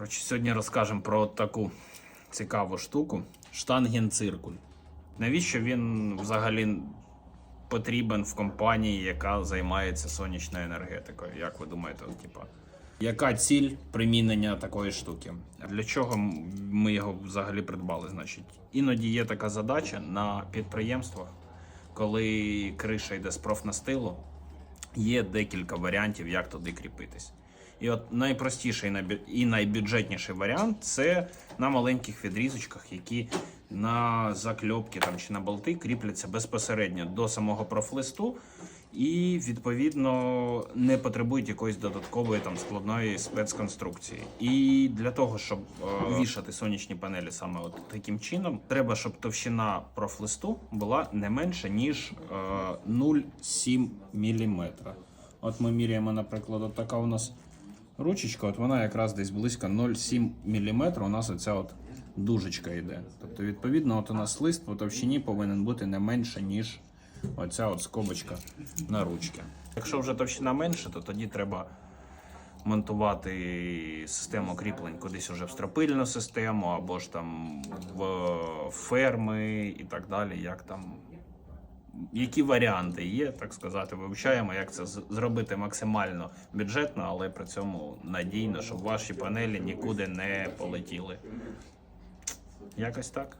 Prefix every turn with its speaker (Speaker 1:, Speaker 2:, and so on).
Speaker 1: Коротше, сьогодні розкажемо про таку цікаву штуку штангенциркуль. Навіщо він взагалі потрібен в компанії, яка займається сонячною енергетикою? Як ви думаєте, от, типа, яка ціль примінення такої штуки? Для чого ми його взагалі придбали? Значить, іноді є така задача на підприємствах, коли криша йде з профнастилу, є декілька варіантів, як туди кріпитись. І от найпростіший і найбюджетніший варіант це на маленьких відрізочках, які на закльопки там чи на болти кріпляться безпосередньо до самого профлисту, і відповідно не потребують якоїсь додаткової там складної спецконструкції. І для того, щоб е, вішати сонячні панелі саме от таким чином, треба, щоб товщина профлисту була не менше ніж е, 0,7 мм. От ми міряємо, наприклад, от така у нас ручечка, от вона якраз десь близько 0,7 мм. У нас оця от дужечка йде. Тобто, відповідно, от у нас лист по товщині повинен бути не менше, ніж оця от скобочка на ручці. Якщо вже товщина менше, то тоді треба монтувати систему кріплень кудись уже в стропильну систему, або ж там в ферми і так далі. Як там які варіанти є, так сказати, вивчаємо, як це зробити максимально бюджетно, але при цьому надійно, щоб ваші панелі нікуди не полетіли. Якось так.